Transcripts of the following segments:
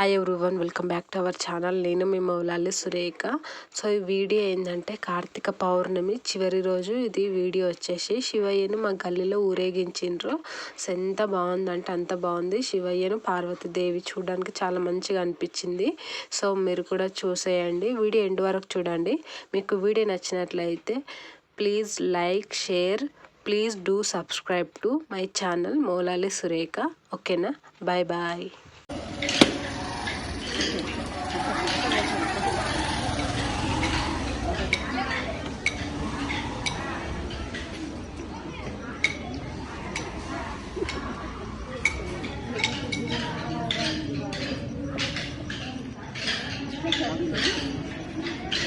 Hi everyone welcome back to our channel నేను మీ Moulali Surekha. So ఈ వీడియో ఏంటంటే కార్తీక పౌర్ణమి చివరి రోజు ఇది వీడియో వచ్చేసి శివయ్యను మా గల్లీలో ఊరేగించిండ్రు. సో ఎంత బాగుందంటే అంత బాగుంది. శివయ్యను పార్వతీదేవి చూడడానికి చాలా మంచిగా అనిపించింది. సో మీరు కూడా చూసేయండి. వీడియో ఎండ్ వరకు చూడండి. మీకు వీడియో నచ్చినట్లయితే please like share please do subscribe to my channel Moulali Surekha. ఓకేనా? బాయ్ బాయ్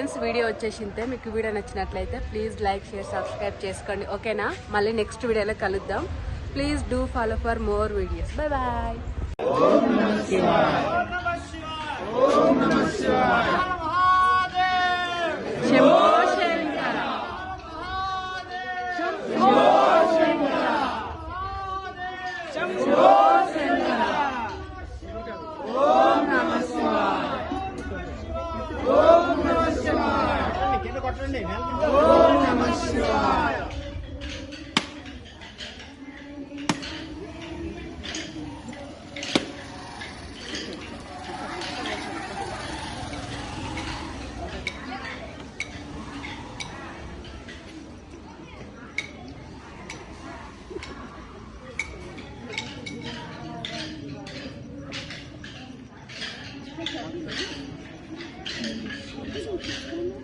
ఫ్రెండ్స్ వీడియో వచ్చేసింతే మీకు వీడియో నచ్చినట్లయితే ప్లీజ్ లైక్ షేర్ సబ్స్క్రైబ్ చేసుకోండి. ఓకేనా? మళ్ళీ నెక్స్ట్ వీడియోలో కలుద్దాం. Please do follow for more videos. Bye. Bye 这种什么呢